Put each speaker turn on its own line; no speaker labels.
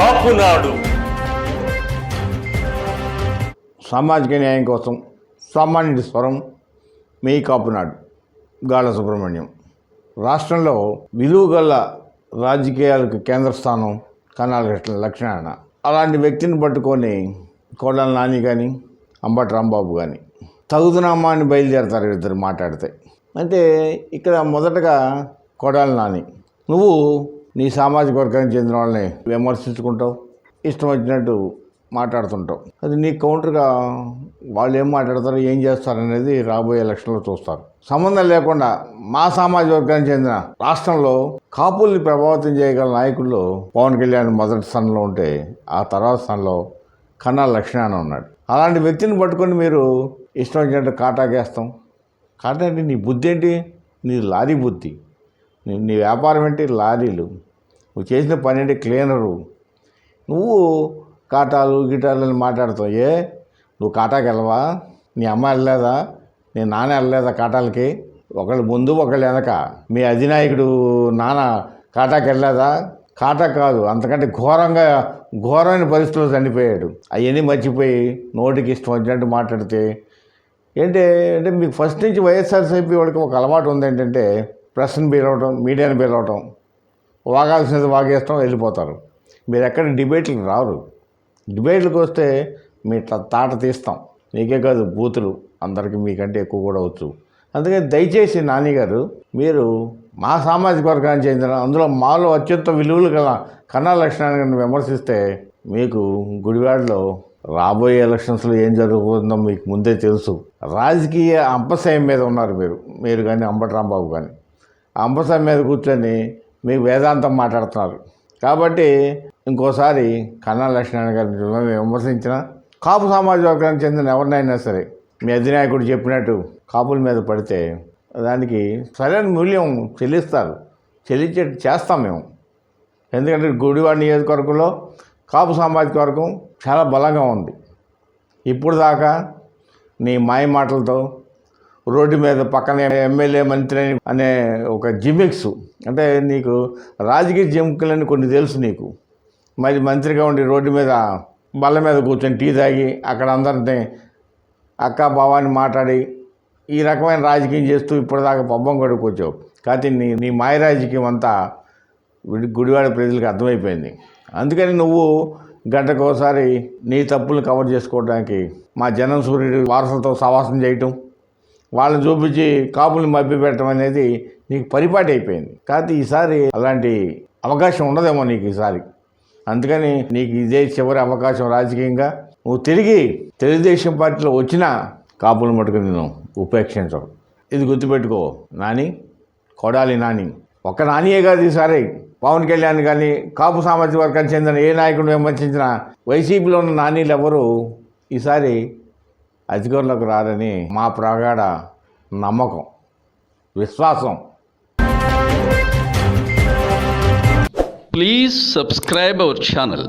కాపునాడు.
సామాజిక న్యాయం కోసం సామాన్యుడి స్వరం మీ కాపునాడు గాళ్ళ సుబ్రహ్మణ్యం రాష్ట్రంలో విలువగల రాజకీయాలకు కేంద్ర స్థానం కన్నాల కృష్ణ లక్ష్మణ అలాంటి వ్యక్తిని పట్టుకొని కోడల నాని కానీ అంబటి రాంబాబు కానీ తగుదునామా అని బయలుదేరతారు ఇద్దరు మాట్లాడితే. అంటే ఇక్కడ మొదటగా కొడాలి నాని. నువ్వు నీ సామాజిక వర్గానికి చెందిన వాళ్ళని విమర్శించుకుంటావు ఇష్టం వచ్చినట్టు మాట్లాడుతుంటావు. అది నీ కౌంటర్గా వాళ్ళు ఏం మాట్లాడతారు ఏం చేస్తారు అనేది రాబోయే ఎలక్షన్లో చూస్తారు. సంబంధం లేకుండా మా సామాజిక వర్గానికి చెందిన రాష్ట్రంలో కాపుల్ని ప్రభావితం చేయగల నాయకుల్లో పవన్ కళ్యాణ్ మొదటి స్థానంలో ఉంటే ఆ తర్వాత స్థానంలో కన్నా లక్ష్మణ ఉన్నాడు. అలాంటి వ్యక్తిని పట్టుకొని మీరు ఇష్టం వచ్చినట్టు కాటాకేస్తాం. కాటా అంటే నీ బుద్ధి ఏంటి? నీ లారీ బుద్ధి. నీ నీ వ్యాపారం ఏంటి? లారీలు. నువ్వు చేసిన పని ఏంటి? క్లీనరు. నువ్వు కాటాలు గిటాలు అని మాట్లాడుతావు ఏ? నువ్వు కాటాకి వెళ్ళవా? నీ అమ్మ వెళ్ళలేదా? నీ నాన్న వెళ్ళలేదా కాటాలకి? ఒకళ్ళు ముందు ఒకళ్ళు వెనక. మీ అధినాయకుడు నాన్న కాటాకి వెళ్ళలేదా? కాటా కాదు అంతకంటే ఘోరంగా ఘోరమైన పరిస్థితుల్లో చనిపోయాడు. అవన్నీ మర్చిపోయి నోటికి ఇష్టం వచ్చినట్టు మాట్లాడితే ఏంటి? అంటే మీకు ఫస్ట్ నుంచి వైఎస్ఆర్సీపీ వాళ్ళకి ఒక అలవాటు ఉంది ఏంటంటే ప్రెస్ని పిలవటం మీడియాని పిలవటం వాగాల్సినది వాగేస్తాం వెళ్ళిపోతారు. మీరు ఎక్కడ డిబేట్లకు రారు. డిబేట్లకు వస్తే మీ తాట తీస్తాం. నీకే కాదు బూతులు. అందరికీ మీకంటే ఎక్కువ కూడా వచ్చు. అందుకని దయచేసి నాన్నగారు మీరు మా సామాజిక వర్గానికి చెందిన అందులో మాలో అత్యంత విలువలు గల కన్నా లక్షణాన్ని విమర్శిస్తే మీకు గుడివాడలో రాబోయే ఎలక్షన్స్లో ఏం జరగబోతుందో మీకు ముందే తెలుసు. రాజకీయ అంపశయం మీద ఉన్నారు మీరు. మీరు కానీ అంబటి రాంబాబు కానీ. ఆ మీద కూర్చొని మీకు వేదాంతం మాట్లాడుతున్నారు. కాబట్టి ఇంకోసారి కన్నా లక్ష్మణ గారిని విమర్శించిన కాపు సామాజిక వర్గానికి చెందిన ఎవరినైనా సరే మీ అధినాయకుడు చెప్పినట్టు కాపుల మీద పడితే దానికి సరైన మూల్యం చెల్లిస్తారు. చెల్లించేట్టు చేస్తాం మేము. ఎందుకంటే గుడివాడ నియోజకవర్గంలో కాపు సామాజిక వర్గం చాలా బలంగా ఉంది. ఇప్పుడు దాకా నీ మాయ మాటలతో రోడ్డు మీద పక్కనే ఎమ్మెల్యే మంత్రి అని అనే ఒక జిమిక్స్. అంటే నీకు రాజకీయ జిమ్కులని కొన్ని తెలుసు నీకు. మరి మంత్రిగా ఉండి రోడ్డు మీద బల్ల మీద కూర్చొని టీ తాగి అక్కడ అందరిని అక్క బావాన్ని మాట్లాడి ఈ రకమైన రాజకీయం చేస్తూ ఇప్పటిదాకా పబ్బం గడుపుకొచ్చావు కాకపోతే నీ నీ మాయ రాజకీయం అంతా గుడి- గుడివాడ ప్రజలకు అర్థమైపోయింది. అందుకని నువ్వు గంటకు ఒకసారి నీ తప్పులు కవర్ చేసుకోవడానికి మా జనం సూర్యుడు వారసులతో సవాసం చేయటం. వాళ్ళని చూపించి కాపుల్ని మభ్యపెట్టడం అనేది నీకు పరిపాటి అయిపోయింది. కాకపోతే ఈసారి అలాంటి అవకాశం ఉండదేమో నీకు ఈసారి. అందుకని నీకు ఇదే చివరి అవకాశం రాజకీయంగా. నువ్వు తిరిగి తెలుగుదేశం పార్టీలో వచ్చినా కాపులు మటుకు నేను ఉపేక్షించవు ఇది గుర్తుపెట్టుకో నాని కొడాలి నాని. ఒక్క నానియే కాదు ఈసారి. పవన్ కళ్యాణ్ కానీ కాపు సామాజిక వర్గానికి చెందిన ఏ నాయకుడు విమర్శించిన వైసీపీలో ఉన్న నానీలు ఎవరు? ఈసారి అధికారంలోకి రాదని మా ప్రగాఢ నమ్మకం విశ్వాసం.
Please subscribe our channel